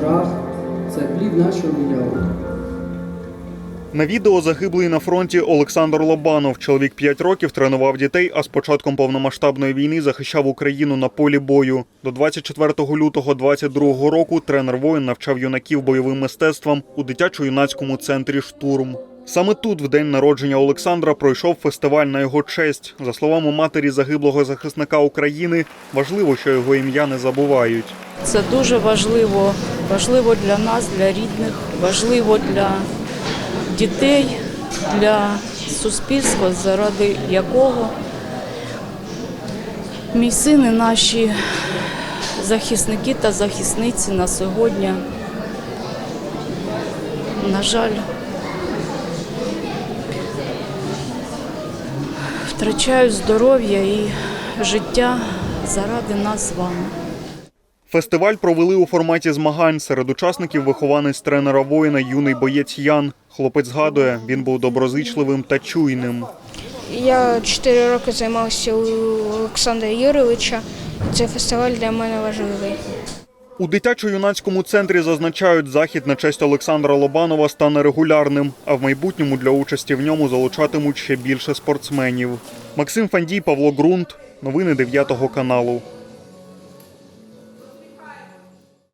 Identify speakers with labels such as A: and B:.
A: страх це плід нашого уяви.
B: На відео загиблий на фронті Олександр Лобанов. Чоловік 5 років тренував дітей, а з початком повномасштабної війни захищав Україну на полі бою. До 24 лютого 22 року тренер воїн навчав юнаків бойовим мистецтвам у дитячо-юнацькому центрі Штурм. Саме тут, в день народження Олександра, пройшов фестиваль на його честь. За словами матері загиблого захисника України, важливо, що його ім'я не забувають.
C: Це дуже важливо, важливо для нас, для рідних, важливо для дітей, для суспільства, заради якого мій син і наші захисники та захисниці на сьогодні, на жаль, втрачають здоров'я і життя заради нас з вами.
B: Фестиваль провели у форматі змагань. Серед учасників вихованець тренера воїна юний боєць Ян. Хлопець згадує, він був доброзичливим та чуйним.
D: Я 4 роки займався у Олександра Юровича. Цей фестиваль для мене важливий.
B: У дитячо-юнацькому центрі зазначають, захід на честь Олександра Лобанова стане регулярним, а в майбутньому для участі в ньому залучатимуть ще більше спортсменів. Максим Фандій, Павло Ґрунт. Новини 9 каналу.